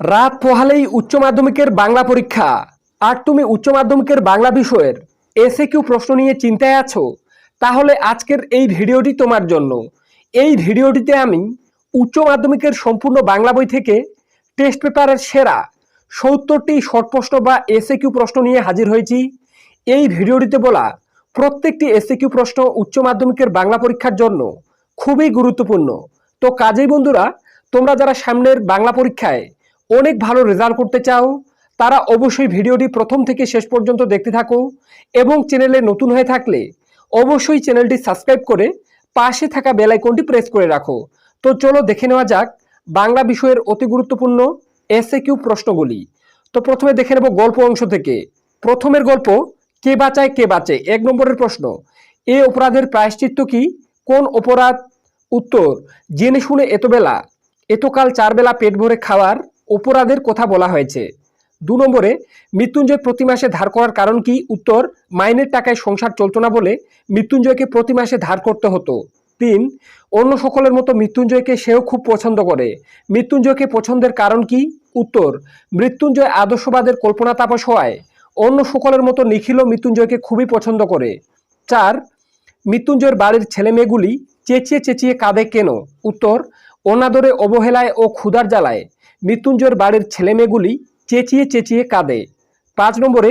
রাত পোহালেই উচ্চ মাধ্যমিকের বাংলা পরীক্ষা। আর তুমি উচ্চ মাধ্যমিকের বাংলা বিষয়ের এসে কিউ প্রশ্ন নিয়ে চিন্তায় আছো? তাহলে আজকের এই ভিডিওটি তোমার জন্য। এই ভিডিওটিতে আমি উচ্চ মাধ্যমিকের সম্পূর্ণ বাংলা বই থেকে টেস্ট পেপারের সেরা সত্তরটি শর্ট প্রশ্ন বা এসে কিউ প্রশ্ন নিয়ে হাজির হয়েছি। এই ভিডিওটিতে বলা প্রত্যেকটি এসে কিউ প্রশ্ন উচ্চ মাধ্যমিকের বাংলা পরীক্ষার জন্য খুবই গুরুত্বপূর্ণ। তো কাজেই বন্ধুরা, তোমরা যারা সামনের বাংলা পরীক্ষায় অনেক ভালো রেজাল্ট করতে চাও, তারা অবশ্যই ভিডিওটি প্রথম থেকে শেষ পর্যন্ত দেখতে থাকো এবং চ্যানেলে নতুন হয়ে থাকলে অবশ্যই চ্যানেলটি সাবস্ক্রাইব করে পাশে থাকা বেল আইকনটি প্রেস করে রাখো। তো চলো দেখে নেওয়া যাক বাংলা বিষয়ের অতি গুরুত্বপূর্ণ এসএ কিউ প্রশ্নগুলি। তো প্রথমে দেখে নেব গল্প অংশ থেকে। প্রথমের গল্প, কে বাঁচায়, কে বাঁচে? এক নম্বরের প্রশ্ন, এ অপরাধের প্রায়শ্চিত্ত কি? কোন অপরাধ? উত্তর, জেনে শুনে এতবেলা, এতকাল চার বেলা পেট ভরে খাওয়ার অপরাধের কথা বলা হয়েছে। দু নম্বরে, মৃত্যুঞ্জয় প্রতি মাসে ধার করার কারণ কি? উত্তর, মাইনের টাকায় সংসার চলতো না বলে মৃত্যুঞ্জয়কে প্রতি মাসে ধার করতে হতো। তিন, অন্য সকলের মতো মৃত্যুঞ্জয়কে সেও খুব পছন্দ করে। মৃত্যুঞ্জয়কে পছন্দের কারণ কি? উত্তর, মৃত্যুঞ্জয় আদর্শবাদের কল্পনা তাপস হওয়ায় অন্য সকলের মতো নিখিল মৃত্যুঞ্জয়কে খুবই পছন্দ করে। চার, মৃত্যুঞ্জয়ের বাড়ির ছেলে মেয়েগুলি চেঁচিয়ে চেঁচিয়ে কাঁদে কেন? উত্তর, অনাদরে অবহেলায় ও ক্ষুধার জ্বালায়। মৃত্যুঞ্জয়ের বাড়ির ছেলে মেয়েগুলি চেঁচিয়ে চেঁচিয়ে কাঁদে। পাঁচ নম্বরে,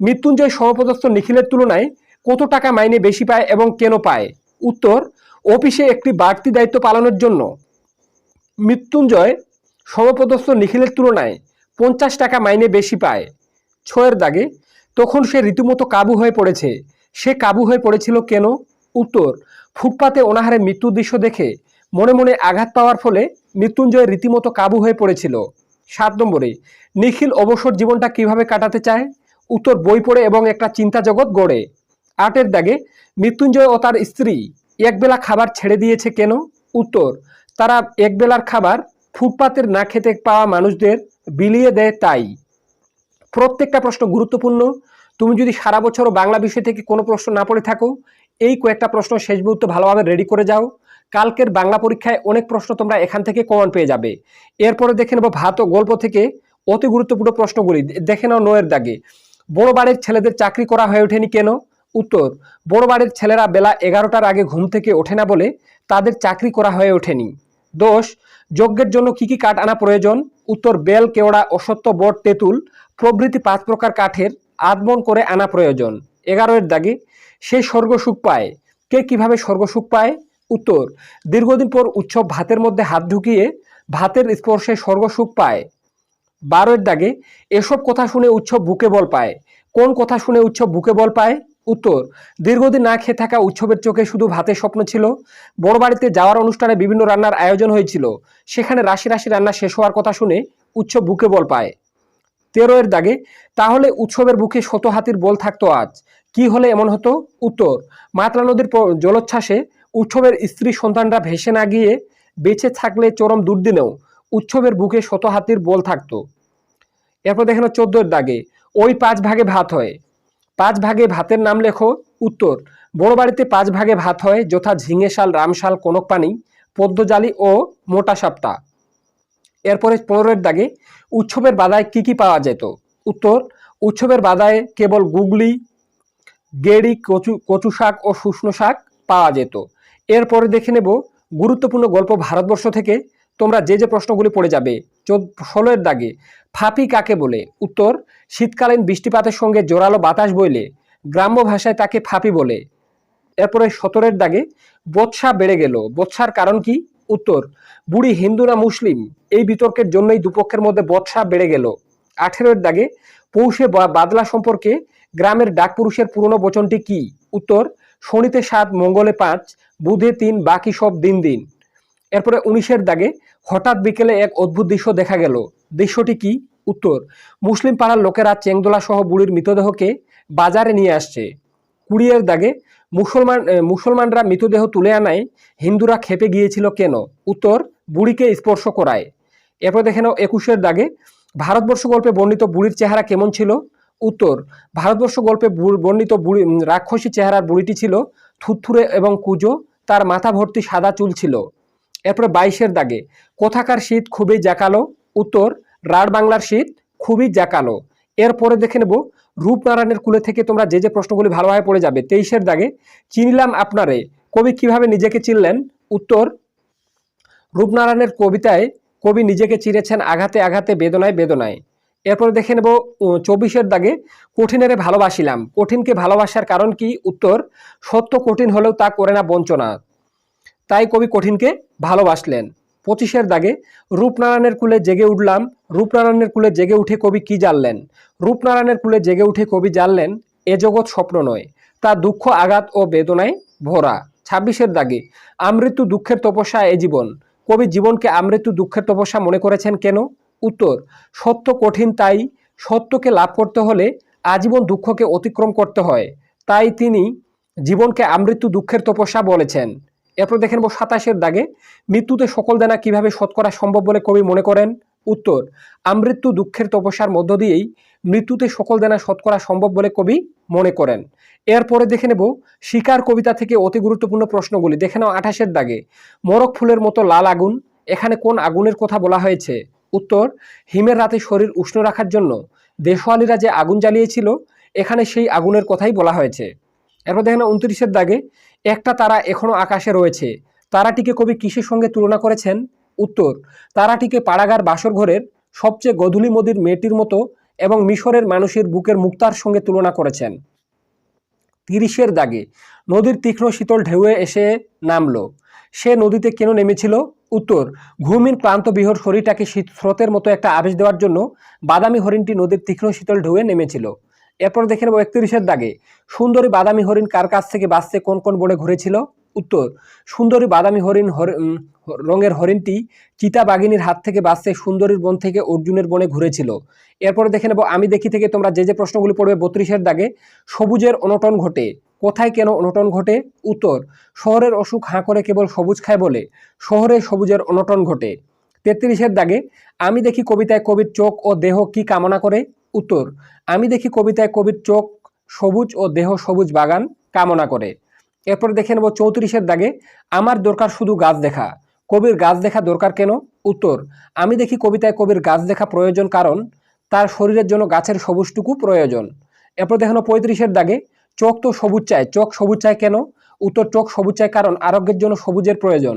মৃত্যুঞ্জয় সমপদস্থ নিখিলের তুলনায় কত টাকা মাইনে বেশি পায় এবং কেন পায়? উত্তর, অফিসে একটি বাড়তি দায়িত্ব পালনের জন্য। মৃত্যুঞ্জয় সমপদস্থ নিখিলের তুলনায় পঞ্চাশ টাকা মাইনে বেশি পায়। ছয়ের দাগে, তখন সে রীতিমতো কাবু হয়ে পড়েছে। সে কাবু হয়ে পড়েছিল কেন? উত্তর, ফুটপাতে অনাহারে মৃত্যুর দৃশ্য দেখে মনে মনে আঘাত পাওয়ার ফলে মৃত্যুঞ্জয় রীতিমতো কাবু হয়ে পড়েছিল। সাত নম্বরে, নিখিল অবসর জীবনটা কীভাবে কাটাতে চায়? উত্তর, বই পড়ে এবং একটা চিন্তা জগৎ গড়ে। আটের দাগে, মৃত্যুঞ্জয় ও তার স্ত্রী একবেলা খাবার ছেড়ে দিয়েছে কেন? উত্তর, তারা একবেলার খাবার ফুটপাতের না খেতে পাওয়া মানুষদের বিলিয়ে দেয় তাই। প্রত্যেকটা প্রশ্ন গুরুত্বপূর্ণ। তুমি যদি সারা বছরও বাংলা বিষয় থেকে কোনো প্রশ্ন না পড়ে থাকো, এই কয়েকটা প্রশ্ন শেষ মুহূর্তে ভালোভাবে রেডি করে যাও। কালকের বাংলা পরীক্ষায় অনেক প্রশ্ন তোমরা এখান থেকে কমন পেয়ে যাবে। এরপরে দেখে নেব ভাত ও গল্প থেকে অতি গুরুত্বপূর্ণ প্রশ্নগুলি। দেখে নাও নয়ের দাগে। বড় বাড়ির ছেলেদের চাকরি করা হয়ে ওঠেনি কেন? উত্তর, বড় বাড়ির ছেলেরা বেলা এগারোটার আগে ঘুম থেকে ওঠে না বলে তাদের চাকরি করা হয়ে ওঠেনি। দোষ, যজ্ঞের জন্য কি কি কাঠ আনা প্রয়োজন? উত্তর, বেল, কেওড়া অসত্য বট, তেঁতুল, প্রভৃতি পাঁচ প্রকার কাঠের আদমন করে আনা প্রয়োজন। এগারোয়ের দাগে, সে স্বর্গসুখ পায়। কে কীভাবে স্বর্গসুখ পায়? উত্তর, দীর্ঘদিন পর উৎসব ভাতের মধ্যে হাত ঢুকিয়ে ভাতের স্পর্শে স্বর্গসুখ পায়। বারোয়ের দাগে এসব কথা শুনে উৎসব বুকে বল পায়। কোন কথা শুনে উৎসব বুকে বল পায়? উত্তর, দীর্ঘদিন না খেয়ে থাকা উৎসবের চোখে শুধু ভাতের স্বপ্ন ছিল। বড় বাড়িতে যাওয়ার অনুষ্ঠানে বিভিন্ন রান্নার আয়োজন হয়েছিল। সেখানে রাশি রাশি রান্না শেষ হওয়ার কথা শুনে উৎসব বুকে বল পায়। তেরোয়ের দাগে, তাহলে উৎসবের বুকে শত হাতির বল থাকতো আজ। কি হলে এমন হতো? উত্তর, মাতলা নদীর জলোচ্ছ্বাসে উৎসবের স্ত্রী সন্তানরা ভেসে না গিয়ে বেঁচে থাকলে চরম দুর্দিনেও উৎসবের বুকে শত হাতির বল থাকত। এরপর দেখেন চোদ্দোর দাগে, ওই পাঁচ ভাগে ভাত হয়। পাঁচ ভাগে ভাতের নাম লেখো উত্তর, বড় বাড়িতে পাঁচ ভাগে ভাত হয়, যথা ঝিঙে শাল রামশাল কনক পানি পদ্মজালি ও মোটা সাপটা। এরপরে পনেরোর দাগে, উৎসবের বাদায় কি কি পাওয়া যেত? উত্তর, উৎসবের বাদায় কেবল গুগলি, গেড়ি, কচু কচু শাক ও শুষ্ণ শাক পাওয়া যেত। এরপরে দেখে নেব গুরুত্বপূর্ণ গল্প ভারতবর্ষ থেকে। তোমরা যে যে প্রশ্নগুলি পড়ে যাবে ষোলোর দাগে, ফাপি কাকে বলে? উত্তর, শীতকালীন বৃষ্টিপাতের সঙ্গে জোরালো বাতাস বইলে গ্রাম্য ভাষায় তাকে ফাপি বলে। এরপরে সতেরোর দাগে, বৎসা বেড়ে গেল। বৎসার কারণ কি? উত্তর, বুড়ি হিন্দু না মুসলিম? এই বিতর্কের জন্যই দুপক্ষের মধ্যে বৎসা বেড়ে গেল। আঠেরোর দাগে, পৌষে বাদলা সম্পর্কে গ্রামের ডাকপুরুষের পুরনো বচনটি কি? উত্তর, শনিতে সাত, মঙ্গলে পাঁচ বুধে তিন, বাকি সব দিন দিন। এরপরে উনিশের দাগে হঠাৎ বিকেলে এক অদ্ভুত দৃশ্য দেখা গেল। দৃশ্যটি কি? উত্তর, মুসলিম পাড়ার লোকেরা চেংদোলা সহ বুড়ির মৃতদেহকে বাজারে নিয়ে আসছে। কুড়িয়ের দাগে, মুসলমান মুসলমানরা মৃতদেহ তুলে আনায় হিন্দুরা খেপে গিয়েছিল কেন? উত্তর, বুড়িকে স্পর্শ করায়। এরপর দেখে নাও, একুশের দাগে, ভারতবর্ষ গল্পে বর্ণিত বুড়ির চেহারা কেমন ছিল? উত্তর, ভারতবর্ষ গল্পে বর্ণিত বুড়ি রাক্ষসী চেহারার বুড়িটি ছিল থুথুরে এবং কুজো। তার মাথা ভর্তি সাদা চুল ছিল। এরপরে বাইশের দাগে, কোথাকার শীত খুবই জাকালো উত্তর, রাঢ় বাংলার শীত খুবই জাকালো এরপরে দেখে নেব, রূপনারায়ণের কুলে থেকে তোমরা যে যে প্রশ্নগুলি ভালোভাবে পড়ে যাবে, তেইশের দাগে, চিনিলাম আপনারে, কবি কীভাবে নিজেকে চিনলেন? উত্তর, রূপনারায়ণের কবিতায় কবি নিজেকে চিরেছেন আঘাতে আঘাতে, বেদনায় বেদনায়। এরপরে দেখে নেব চব্বিশের দাগে কঠিনেরে ভালোবাসিলাম। কঠিনকে ভালোবাসার কারণ কি? উত্তর, সত্য কঠিন হলেও তা করে না বঞ্চনা। তাই কবি কঠিনকে ভালোবাসলেন। পঁচিশের দাগে, রূপনারায়ণের কুলে জেগে উঠলাম। রূপনারায়ণের কুলে জেগে উঠে কবি কি জানলেন? রূপনারায়ণের কুলে জেগে উঠে কবি জানলেন, এ জগৎ স্বপ্ন নয়, তা দুঃখ, আঘাত ও বেদনায় ভরা। ছাব্বিশের দাগে, আমৃত্যু দুঃখের তপস্যা এ জীবন। কবি জীবনকে আমৃত্যু দুঃখের তপস্যা মনে করেছেন কেন? উত্তর, সত্য কঠিন তাই সত্যকে লাভ করতে হলে আজীবন দুঃখকে অতিক্রম করতে হয়। তাই তিনি জীবনকে আমৃত্যু দুঃখের তপস্যা বলেছেন। এরপর দেখে নেব সাতাশের দাগে, মৃত্যুতে সকল দেনা কীভাবে শোধ করা সম্ভব বলে কবি মনে করেন? উত্তর, আমৃত্যু দুঃখের তপস্যার মধ্য দিয়েই মৃত্যুতে সকল দেনা শোধ করা সম্ভব বলে কবি মনে করেন। এরপরে দেখে নেব শিকার কবিতা থেকে অতি গুরুত্বপূর্ণ প্রশ্নগুলি। দেখে নাও আঠাশের দাগে, মরক ফুলের মতো লাল আগুন, এখানে কোন আগুনের কথা বলা হয়েছে? উত্তর, হিমের রাতে শরীর উষ্ণ রাখার জন্য দেশওয়ালিরা যে আগুন জ্বালিয়েছিল, এখানে সেই আগুনের কথাই বলা হয়েছে। এরপর দেখেন উনত্রিশের দাগে, একটা তারা এখনও আকাশে রয়েছে। তারাটিকে কবি কিসের সঙ্গে তুলনা করেছেন? উত্তর, তারাটিকে পাড়াগার বাসর ঘরের সবচেয়ে গধূলি মদির মেয়েটির মতো এবং মিশরের মানুষের বুকের মুক্তার সঙ্গে তুলনা করেছেন। তিরিশের দাগে, নদীর তীক্ষ্ণ শীতল ঢেউয়ে এসে নামলো। সে নদীতে কেন নেমেছিল? উত্তর ঘুমিন ক্লান্ত বিহর শরীরটাকে শীত স্রোতের মতো একটা আবেশ দেওয়ার জন্য বাদামি হরিণটি নদীর তীক্ষ্ণ শীতল ঢেউয়ে নেমেছিল। এরপর দেখে নেব একত্রিশের দাগে, সুন্দরী বাদামি হরিণ কার কাছ থেকে বাঁচতে কোন কোন বনে ঘুরেছিল? উত্তর, সুন্দরী বাদামি হরিণ হর- রঙের হরিণটি চিতা বাঘিনীর হাত থেকে বাঁচতে সুন্দরীর বন থেকে অর্জুনের বনে ঘুরেছিল। এরপরে দেখে নেব আমি দেখি থেকে তোমরা যে যে প্রশ্নগুলি পড়বে বত্রিশের দাগে, সবুজের অনটন ঘটে। কোথায় কেন অনটন ঘটে? উত্তর, শহরের অসুখ হাঁ করে কেবল সবুজ খায় বলে, শহরে সবুজের অনটন ঘটে। তেত্রিশের দাগে, আমি দেখি কবিতায় কবির চোখ ও দেহ কি কামনা করে? উত্তর, আমি দেখি কবিতায় কবির চোখ সবুজ ও দেহ সবুজ বাগান কামনা করে। এরপর দেখে নেব চৌত্রিশের দাগে, আমার দরকার শুধু গাছ দেখা। কবির গাছ দেখা দরকার কেন? উত্তর, আমি দেখি কবিতায় কবির গাছ দেখা প্রয়োজন কারণ, তার শরীরের জন্য গাছের সবুজটুকু প্রয়োজন। এরপর দেখানো পঁয়ত্রিশের দাগে চোখ তো সবুজ চায় চোখ সবুজ চায় কেন? উত্তর, চোখ সবুজ চায় কারণ আরোগ্যের জন্য সবুজের প্রয়োজন।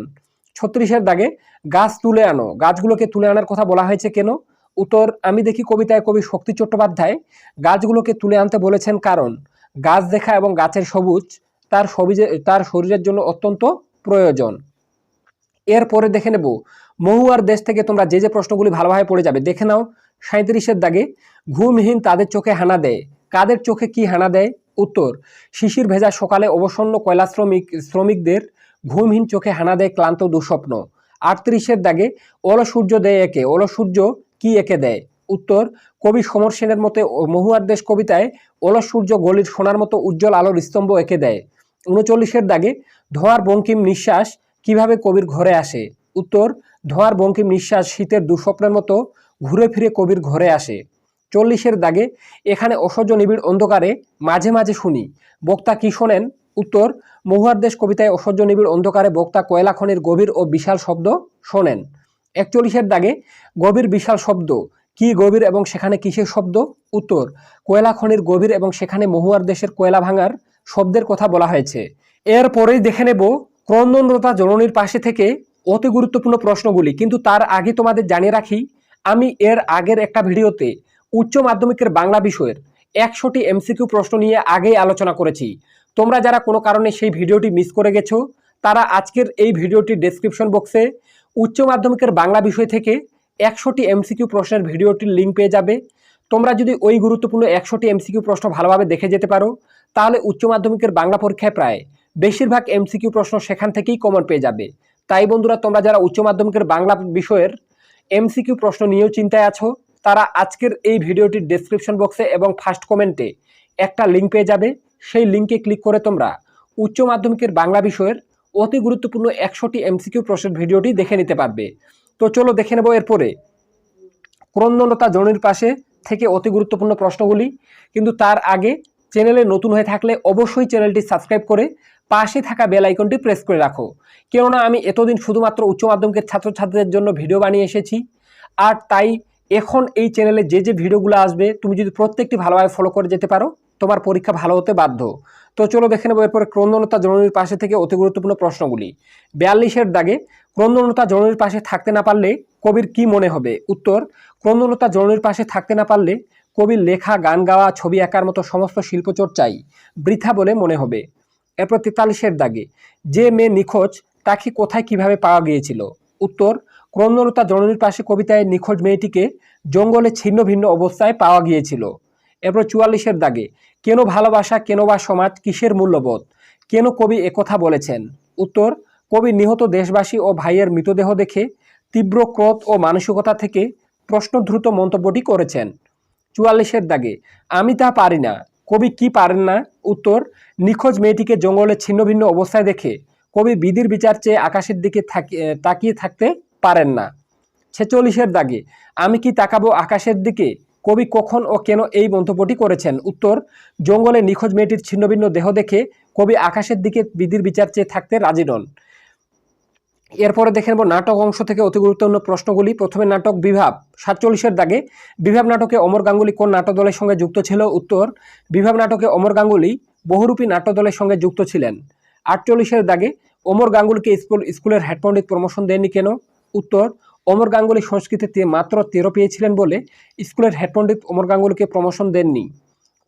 ছত্রিশের দাগে গাছ তুলে আনো। গাছগুলোকে তুলে আনার কথা বলা হয়েছে কেন? উত্তর, আমি দেখি কবিতায় কবি শক্তি চট্টোপাধ্যায় গাছগুলোকে তুলে আনতে বলেছেন কারণ, গাছ দেখা এবং গাছের সবুজ তার সবুজে, তার শরীরের জন্য অত্যন্ত প্রয়োজন। এরপরে দেখে নেব, মহুয়ার দেশ থেকে তোমরা যে যে প্রশ্নগুলি ভালোভাবে পড়ে যাবে। দেখে নাও সাঁত্রিশের দাগে, ঘুমহীন তাদের চোখে হানা দেয়। কাদের চোখে কি হানা দেয়? উত্তর। শিশির ভেজা সকালে অবসন্ন কয়লা শ্রমিক, শ্রমিকদের ঘুমহীন চোখে হানা দেয় ক্লান্ত দুঃস্বপ্ন। আটত্রিশের দাগে, ওল সূর্য দেয় একে, ওল সূর্য কি একে দেয়? উত্তর, কবি সমর সেনের মতে ও মহুয়ার দেশ কবিতায় ওলস সূর্য গলির সোনার মতো উজ্জ্বল আলোর স্তম্ভ এঁকে দেয়। উনচল্লিশের দাগে, ধোঁয়ার বঙ্কিম নিঃশ্বাস কীভাবে কবির ঘরে আসে? উত্তর, ধোঁয়ার বঙ্কিম নিঃশ্বাস শীতের দুঃস্বপ্নের মতো ঘুরে ফিরে কবির ঘরে আসে। চল্লিশের দাগে এখানে অসহ্য নিবিড় অন্ধকারে মাঝে মাঝে শুনি। বক্তা কি শোনেন? উত্তর, মহুয়ার দেশ কবিতায় অসহ্য নিবিড় অন্ধকারে বক্তা কয়লা খনির গভীর ও বিশাল শব্দ শোনেন। একচল্লিশের দাগে, গভীর বিশাল শব্দ, কি গভীর এবং সেখানে কিসের শব্দ? উত্তর, কয়লা খনির গভীর এবং সেখানে মহুয়ার দেশের কয়লা ভাঙার শব্দের কথা বলা হয়েছে। এরপরেই দেখে নেব ক্রন্দনরতা জননীর পাশে থেকে অতি গুরুত্বপূর্ণ প্রশ্নগুলি, কিন্তু তার আগে তোমাদের জানিয়ে রাখি, আমি এর আগের একটা ভিডিওতে উচ্চ মাধ্যমিকের বাংলা বিষয়ের একশোটি এমসিকিউ প্রশ্ন নিয়ে আগেই আলোচনা করেছি। তোমরা যারা কোনো কারণে সেই ভিডিওটি মিস করে গেছো, তারা আজকের এই ভিডিওটির ডেসক্রিপশন বক্সে উচ্চ মাধ্যমিকের বাংলা বিষয় থেকে একশোটি এমসিকিউ প্রশ্নের ভিডিওটির লিঙ্ক পেয়ে যাবে। তোমরা যদি ওই গুরুত্বপূর্ণ একশোটি এমসিকিউ প্রশ্ন ভালোভাবে দেখে যেতে পারো, তাহলে উচ্চ মাধ্যমিকের বাংলা পরীক্ষায় প্রায় বেশিরভাগ এমসিকিউ প্রশ্ন সেখান থেকেই কমন পেয়ে যাবে। তাই বন্ধুরা, তোমরা যারা উচ্চ মাধ্যমিকের বাংলা বিষয়ের এমসিকিউ প্রশ্ন নিয়েও চিন্তায় আছো তারা আজকের এই ভিডিওটির ডেসক্রিপশন বক্সে এবং ফার্স্ট কমেন্টে একটা লিঙ্ক পেয়ে যাবে। সেই লিঙ্কে ক্লিক করে তোমরা উচ্চ মাধ্যমিকের বাংলা বিষয়ের অতি গুরুত্বপূর্ণ একশোটি এমসিকিউ প্রশ্নের ভিডিওটি দেখে নিতে পারবে। তো চলো দেখে নেব এরপরে। ক্রন্দনতা জনির পাশে থেকে অতি গুরুত্বপূর্ণ প্রশ্নগুলি। কিন্তু তার আগে চ্যানেলে নতুন হয়ে থাকলে অবশ্যই চ্যানেলটি সাবস্ক্রাইব করে পাশে থাকা বেল আইকনটি প্রেস করে রাখো। কেননা আমি এতদিন শুধুমাত্র উচ্চ মাধ্যমিকের ছাত্রছাত্রীদের জন্য ভিডিও বানিয়ে এসেছি। আর তাই এখন এই চ্যানেলে যে যে ভিডিওগুলো আসবে, তুমি যদি প্রত্যেকটি ভালোভাবে ফলো করে যেতে পারো, তোমার পরীক্ষা ভালো হতে বাধ্য। তো চলো দেখে নেব এরপরে ক্রন্দনতা জননীর পাশে থেকে অতি গুরুত্বপূর্ণ প্রশ্নগুলি। বিয়াল্লিশের দাগে, ক্রন্দনতা জননীর পাশে থাকতে না পারলে কবির কি মনে হবে? উত্তর, ক্রন্দনতা জননীর পাশে থাকতে না পারলে কবির লেখা, গান গাওয়া, ছবি আঁকার মতো সমস্ত শিল্পচর্চাই বৃথা বলে মনে হবে। এরপর তেতাল্লিশের দাগে, যে মেয়ে নিখোঁজ, তাকে কোথায় কীভাবে পাওয়া গিয়েছিল? উত্তর ক্রন্দনতা জননীর পাশে কবিতায় নিখোঁজ মেয়েটিকে জঙ্গলে ছিন্ন ভিন্ন অবস্থায় পাওয়া গিয়েছিল। এরপর চুয়াল্লিশের দাগে, কেন ভালোবাসা, কেন বা সমাজ কিসের মূল্যবোধ? কেন কবি একথা বলেছেন? উত্তর, কবি নিহত দেশবাসী ও ভাইয়ের মৃতদেহ দেখে তীব্র ক্রোধ ও মানসিকতা থেকে প্রশ্নদ্রুত মন্তব্যটি করেছেন। চুয়াল্লিশের দাগে, আমি তা পারি না, কবি কি পারেন না? উত্তর, নিখোঁজ মেয়েটিকে জঙ্গলে ছিন্নভিন্ন অবস্থায় দেখে কবি বিধির বিচার চেয়ে আকাশের দিকে তাকিয়ে থাকতে পারেন না। ছেচল্লিশের দাগে, আমি কি তাকাবো আকাশের দিকে? কবি কখন ও কেন এই মন্তব্যটি করেছেন? উত্তর, জঙ্গলে নিখোঁজ মেয়েটির ছিন্নভিন্ন দেহ দেখে কবি আকাশের দিকে বিধির বিচার চেয়ে থাকতে রাজি নন। এরপরে দেখে নেব নাটক অংশ থেকে অতি গুরুত্বপূর্ণ প্রশ্নগুলি। প্রথমে নাটক বিভাব, সাতচল্লিশের দাগে, বিভাব নাটকে অমর গাঙ্গুলি কোন নাটক দলের সঙ্গে যুক্ত ছিল? উত্তর, বিভাব নাটকে অমর গাঙ্গুলি বহুরূপী নাট্য দলের সঙ্গে যুক্ত ছিলেন। আটচল্লিশের দাগে, অমর গাঙ্গুলিকে স্কুল স্কুলের হেড পণ্ডিত প্রমোশন দেননি কেন? উত্তর অমর গাঙ্গুলি সংস্কৃতিতে মাত্র তেরো পেয়েছিলেন বলে স্কুলের হেড পণ্ডিত অমর গাঙ্গুলিকে প্রমোশন দেননি।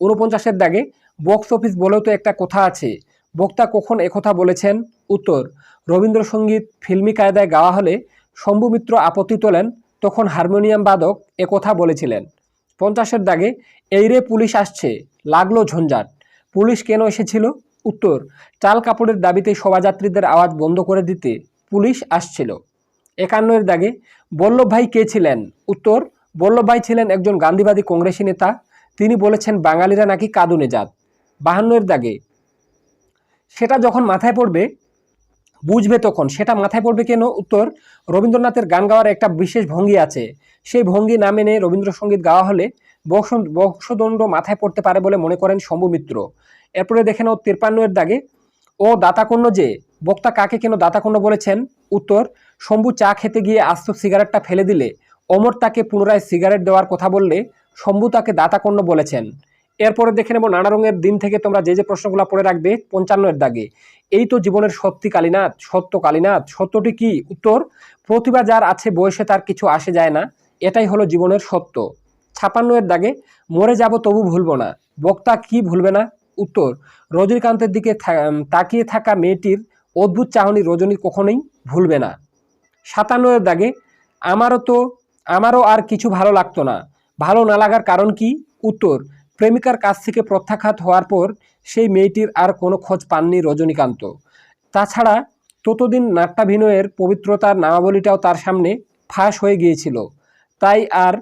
উনপঞ্চাশের দাগে বক্স অফিস বলেও তো একটা কথা আছে। বক্তা কখন একথা বলেছেন? উত্তর, রবীন্দ্রসঙ্গীত ফিল্মি কায়দায় গাওয়া হলে শম্ভু মিত্র আপত্তি তোলেন, তখন হারমোনিয়াম বাদক একথা বলেছিলেন। পঞ্চাশের দাগে এই রে পুলিশ আসছে, লাগল ঝঞ্ঝাট। পুলিশ কেন এসেছিল? উত্তর, চাল কাপড়ের দাবিতে শোভাযাত্রীদের আওয়াজ বন্ধ করে দিতে পুলিশ আসছিল। একান্নের দাগে বল্লভভাই কে ছিলেন? উত্তর বল্লভভাই ছিলেন একজন গান্ধীবাদী কংগ্রেসী নেতা, তিনি বলেছেন বাঙালিরা নাকি কাদুনে জাত বাহান্নের দাগে, সেটা যখন মাথায় পড়বে, বুঝবে তখন, সেটা মাথায় পড়বে কেন? উত্তর, রবীন্দ্রনাথের গান গাওয়ার একটা বিশেষ ভঙ্গি আছে। সেই ভঙ্গি না মেনে রবীন্দ্রসঙ্গীত গাওয়া হলে বংশ বংশদণ্ড মাথায় পড়তে পারে বলে মনে করেন শম্ভু মিত্র। এরপরে দেখে নাও তিরপান্নের দাগে, ও দাতাকন্য যে, বক্তা কাকে কেন দাতাকন্য বলেছেন? উত্তর শম্ভু চা খেতে গিয়ে আস্ত সিগারেটটা ফেলে দিলে। অমর তাকে পুনরায় সিগারেট দেওয়ার কথা বললে শম্ভু তাকে দাতাকন্য বলেছেন। এরপরে দেখে নেব নানা রঙের দিন থেকে তোমরা যে যে প্রশ্নগুলো পড়ে রাখবে পঞ্চান্নের দাগে। এই তো জীবনের সত্যি কালীনাথ, সত্য কালীনাথ, সত্যটি কি? উত্তর, প্রতিভা যার আছে বয়সে তার কিছু আসে যায় না, এটাই হলো জীবনের সত্য। ছাপান্নের দাগে, মরে যাব তবু ভুলব না। বক্তা কি ভুলবে না? উত্তর, রজনীকান্তের দিকে তাকিয়ে থাকা মেয়েটির অদ্ভুত চাহনি রজনী কখনোই ভুলবে না। সাতান্নের দাগে আমারও তো, আমারও আর কিছু ভালো লাগতো না। ভালো না লাগার কারণ কি? উত্তর, প্রেমিকার কাছ থেকে প্রত্যাখ্যাত হওয়ার পর সেই মেয়েটির আর কোনো খোঁজ পাননি রজনীকান্ত। তাছাড়া ততদিন নাট্যাভিনয়ের পবিত্রতার নামাবলীটাও তার সামনে ফাঁস হয়ে গিয়েছিল। তাই আর,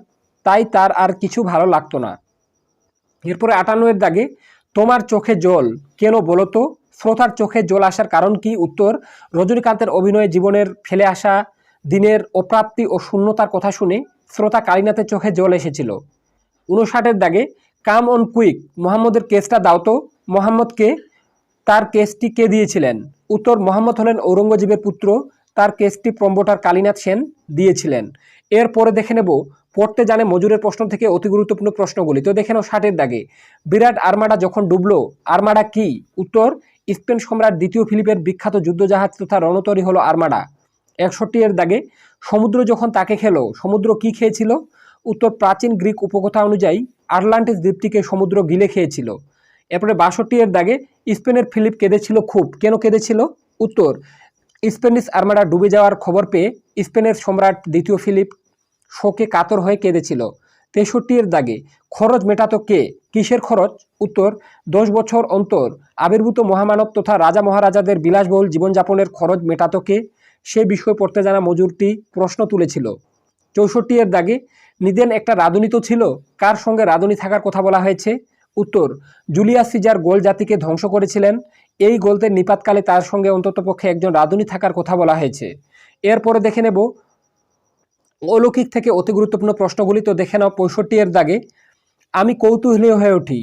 তাই তার আর কিছু ভালো লাগতো না। এরপরে আটান্নের দাগে, তোমার চোখে জল, কেন বলো তো? শ্রোতার চোখে জল আসার কারণ কি? উত্তর, রজনীকান্তের অভিনয়ে জীবনের ফেলে আসা দিনের অপ্রাপ্তি ও শূন্যতার কথা শুনে শ্রোতা কালীনাথের চোখে জল এসেছিল। উনষাটের দাগে, কাম অন কুইক মোহাম্মদের কেসটা দাও তো। মোহাম্মদকে, তার কেসটি কে দিয়েছিলেন? উত্তর, মোহাম্মদ হলেন ঔরঙ্গজেবের পুত্র। তার কেসটি প্রম্পটার কালীনাথ সেন দিয়েছিলেন। এরপরে দেখে নেব, পড়তে জানে মজুরের প্রশ্ন থেকে অতি গুরুত্বপূর্ণ প্রশ্নগুলি। তো দেখে নাও ষাটের দাগে, বিরাট আর্মাডা যখন ডুবলো, আর্মাডা কি? উত্তর স্পেন সম্রাট দ্বিতীয় ফিলিপের বিখ্যাত যুদ্ধজাহাজ তথা রণতরী হলো আর্মাডা। একষট্টি এর দাগে সমুদ্র যখন তাকে খেলো, সমুদ্র কি খেয়েছিল? উত্তর প্রাচীন গ্রিক উপকথা অনুযায়ী আটলান্টিস দ্বীপটিকে সমুদ্র গিলে খেয়েছিল। এরপরে বাষট্টি এর দাগে স্পেনের ফিলিপ কেঁদেছিল খুব। কেন কেঁদেছিল? উত্তর, স্পেনিশ আর্মাডা ডুবে যাওয়ার খবর পেয়ে স্পেনের সম্রাট দ্বিতীয় ফিলিপ শোকে কাতর হয়ে কেঁদেছিল। তেষট্টি এর দাগে খরচ মেটাতো কে? কিসের খরচ? উত্তর, দশ বছর অন্তর আবির্ভূত মহামানব তথা রাজা মহারাজাদের বিলাসবহুল জীবনযাপনের খরচ মেটাতো কে? সে বিষয়ে পড়তে জানা মজুরটি প্রশ্ন তুলেছিল। চৌষট্টি এর দাগে নিদেন একটা রাঁধুনি তো ছিল, কার সঙ্গে রাঁধুনি থাকার কথা বলা হয়েছে? উত্তর, জুলিয়াস সিজার গোল জাতিকে ধ্বংস করেছিলেন, এই গোলদের নিপাতকালে তার সঙ্গে অন্ততপক্ষে একজন রাঁধুনি থাকার কথা বলা হয়েছে। এরপরে দেখে নেব অলৌকিক থেকে অতি গুরুত্বপূর্ণ প্রশ্নগুলি তো দেখে নাও পঁয়ষট্টি এর দাগে। আমি কৌতূহলী হয়ে উঠি।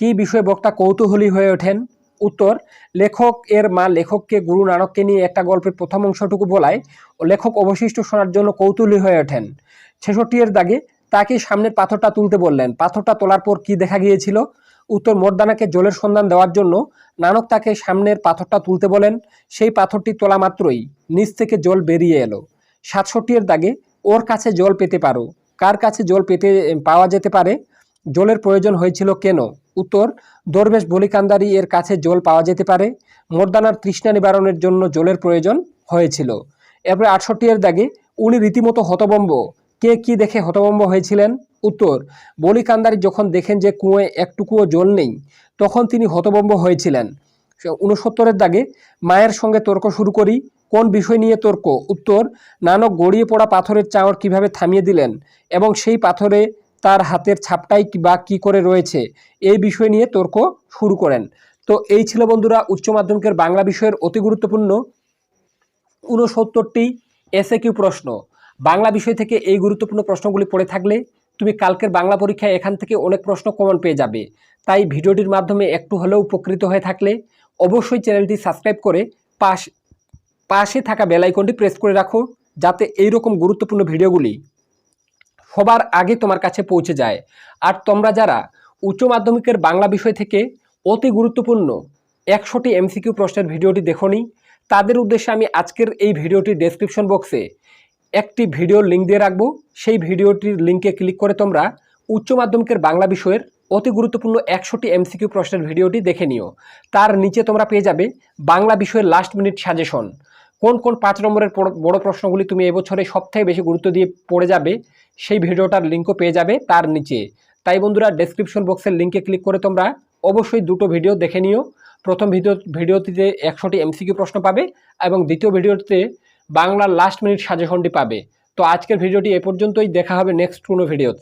কি বিষয়ে বক্তা কৌতূহলী হয়ে ওঠেন? উত্তর, লেখক এর মা লেখককে গুরু নানককে নিয়ে একটা গল্পের প্রথম অংশটুকু বলায় ও লেখক অবশিষ্ট শোনার জন্য কৌতূহলী হয়ে ওঠেন। ছেষট্টি এর দাগে তাকে সামনের পাথরটা তুলতে বললেন। পাথরটা তোলার পর কি দেখা গিয়েছিল? উত্তর, মর্দানাকে জলের সন্ধান দেওয়ার জন্য নানক তাকে সামনের পাথরটা তুলতে বলেন। সেই পাথরটি তোলা মাত্রই নিচ থেকে জল বেরিয়ে এলো। সাতষট্টি এর দাগে ওর কাছে জল পেতে পারো। কার কাছে জল পেতে পাওয়া যেতে পারে? জলের প্রয়োজন হয়েছিল কেন? উত্তর, দরবেশ বলিকান্দারি এর কাছে জল পাওয়া যেতে পারে। মর্দানার তৃষ্ণা নিবারণের জন্য জলের প্রয়োজন হয়েছিল। এরপরে আটষট্টি এর দাগে উনি রীতিমতো হতবম্ব। কে কি দেখে হতবম্ব হয়েছিলেন? উত্তর, বলিকান্দারি যখন দেখেন যে কুয়োয় একটুকুও জল নেই, তখন তিনি হতবম্ব হয়েছিলেন। উনসত্তরের দাগে মায়ের সঙ্গে তর্ক শুরু করি কোন বিষয় নিয়ে তর্ক? উত্তর, নানক গড়িয়ে পড়া পাথরের চাওয়ার কীভাবে থামিয়ে দিলেন এবং সেই পাথরে তার হাতের ছাপটাই বা কি করে রয়েছে? এই বিষয় নিয়ে তর্ক শুরু করেন। তো এই ছিল বন্ধুরা উচ্চ মাধ্যমিকের বাংলা বিষয়ের অতি গুরুত্বপূর্ণ উনসত্তরটি এসএ কিউ প্রশ্ন। বাংলা বিষয় থেকে এই গুরুত্বপূর্ণ প্রশ্নগুলি পড়ে থাকলে তুমি কালকের বাংলা পরীক্ষায় এখান থেকে অনেক প্রশ্ন কমন পেয়ে যাবে। তাই ভিডিওটির মাধ্যমে একটু হলেও উপকৃত হয়ে থাকলে অবশ্যই চ্যানেলটি সাবস্ক্রাইব করে পাশ পাশে থাকা বেল আইকনটি প্রেস করে রাখো, যাতে এই রকম গুরুত্বপূর্ণ ভিডিওগুলি সবার আগে তোমার কাছে পৌঁছে যায়। আর তোমরা যারা উচ্চ মাধ্যমিকের বাংলা বিষয় থেকে অতি গুরুত্বপূর্ণ একশোটি এমসিকিউ প্রশ্নের ভিডিওটি দেখোনি, তাদের উদ্দেশ্যে আমি আজকের এই ভিডিওটির ডেসক্রিপশন বক্সে একটি ভিডিওর লিঙ্ক দিয়ে রাখব। সেই ভিডিওটির লিঙ্কে ক্লিক করে তোমরা উচ্চ মাধ্যমিকের বাংলা বিষয়ের অতি গুরুত্বপূর্ণ একশোটি এমসিকিউ প্রশ্নের ভিডিওটি দেখে নিও। তার নিচে তোমরা পেয়ে যাবে বাংলা বিষয়ের লাস্ট মিনিট সাজেশন কোন কোন পাঁচ নম্বরের বড়- প্রশ্নগুলি তুমি এবছরে সবথেকে বেশি গুরুত্ব দিয়ে পড়ে যাবে, সেই ভিডিওটার লিঙ্কও পেয়ে যাবে তার নিচে। তাই বন্ধুরা ডেসক্রিপশন বক্সের লিঙ্কে ক্লিক করে তোমরা অবশ্যই দুটো ভিডিও দেখে নিও। প্রথম ভিডিও ভিডিওটিতে একশোটি এমসিকিউ প্রশ্ন পাবে এবং দ্বিতীয় ভিডিওটিতে বাংলার লাস্ট মিনিট সাজেশনটি পাবে। তো আজকের ভিডিওটি এ পর্যন্তই, দেখা হবে নেক্সট কোনো ভিডিওতে